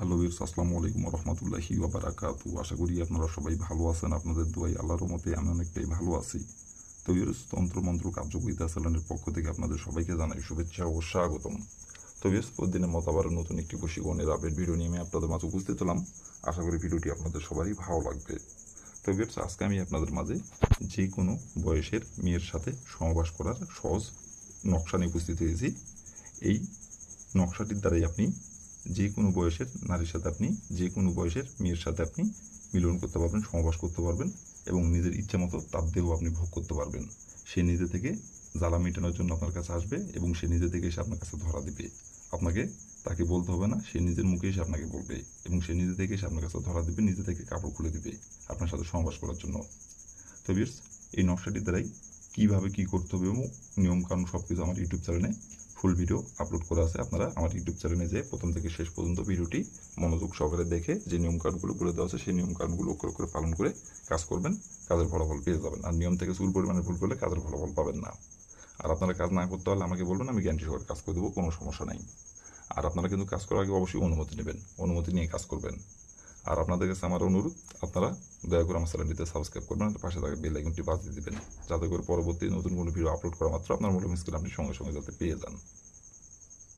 Hello বিরস আসসালামু আলাইকুম রহমতুল্লাহি ওবারাকাতু আশা করি আপনারা সবাই ভালো আছেন, আপনাদের দোয়াই আল্লাহর মতে আমি অনেকটাই ভালো আছি। তো বিরস তন্ত্রমন্ত্র কার্যকরিতা চ্যানেলের পক্ষ থেকে আপনাদের সবাইকে জানাই শুভেচ্ছা ও স্বাগতম। তো বিরস প্রতিদিনের মতো আবার নতুন একটি বশীকরণের আপডেট ভিডিও নিয়ে আমি আপনাদের মাঝে উপস্থিত হলাম। আশা করি ভিডিওটি আপনাদের সবারই ভালো লাগবে। তো বিরস আজকে আমি আপনাদের মাঝে যে কোনো বয়সের মেয়ের সাথে সহবাস করার সহজ নকশা নিয়ে উপস্থিত হয়েছি। এই নকশাটির দ্বারাই আপনি যে কোনো বয়সের নারীর সাথে আপনি যে কোনো বয়সের মেয়ের সাথে আপনি মিলন করতে পারবেন সমাবাস করতে পারবেন এবং নিজের ইচ্ছা মতো তার দেহ আপনি ভোগ করতে পারবেন। সে নিজে থেকে জ্বালা মেটানোর জন্য আপনার কাছে আসবে এবং সে নিজে থেকে এসে আপনার কাছে ধরা দিবে। আপনাকে তাকে বলতে হবে না, সে নিজের মুখে এসে আপনাকে বলবে এবং সে নিজে থেকে এসে আপনার কাছে ধরা দিবে, নিজে থেকে কাপড় খুলে দিবে আপনার সাথে সমাবাস করার জন্য। তো বিয়ার্স এই নকশাটির দ্বারাই কীভাবে কী করতে হবে এবং নিয়মকানুন সব কিছু আমার ইউটিউব চ্যানেলে ফুল ভিডিও আপলোড করা আছে আপনারা আমার ইউটিউব চ্যানেলে যে প্রথম থেকে শেষ পর্যন্ত ভিডিওটি মনোযোগ সহকারে দেখে যে নিয়মকানুনগুলো বলে দেওয়া আছে, সেই নিয়মকানুনগুলো অক্ষর করে পালন করে কাজ করবেন, কাজের ফলাফল পেয়ে যাবেন। আর নিয়ম থেকে চুল পরিমাণে ভুল করলে কাজের ফলাফল পাবেন না। আর আপনারা কাজ না করতে হলে আমাকে বলবেন, আমি গ্যারান্টি সহকারে কাজ করে দেবো, কোনো সমস্যা নাই। আর আপনারা কিন্তু কাজ করার আগে অবশ্যই অনুমতি নেবেন, অনুমতি নিয়ে কাজ করবেন। আর আপনাদের কাছে আমার অনুরোধ, আপনারা দয়া করে আমার চ্যানেলটিতে সাবস্ক্রাইব করবেন পাশে থাকা বেল আইকনটি বাজিয়ে দেবেন, যাতে করে পরবর্তী নতুন কোনো ভিডিও আপলোড করা মাত্র আপনার মূল্য মিসকিল আপনি সঙ্গে সঙ্গে যাতে পেয়ে যান।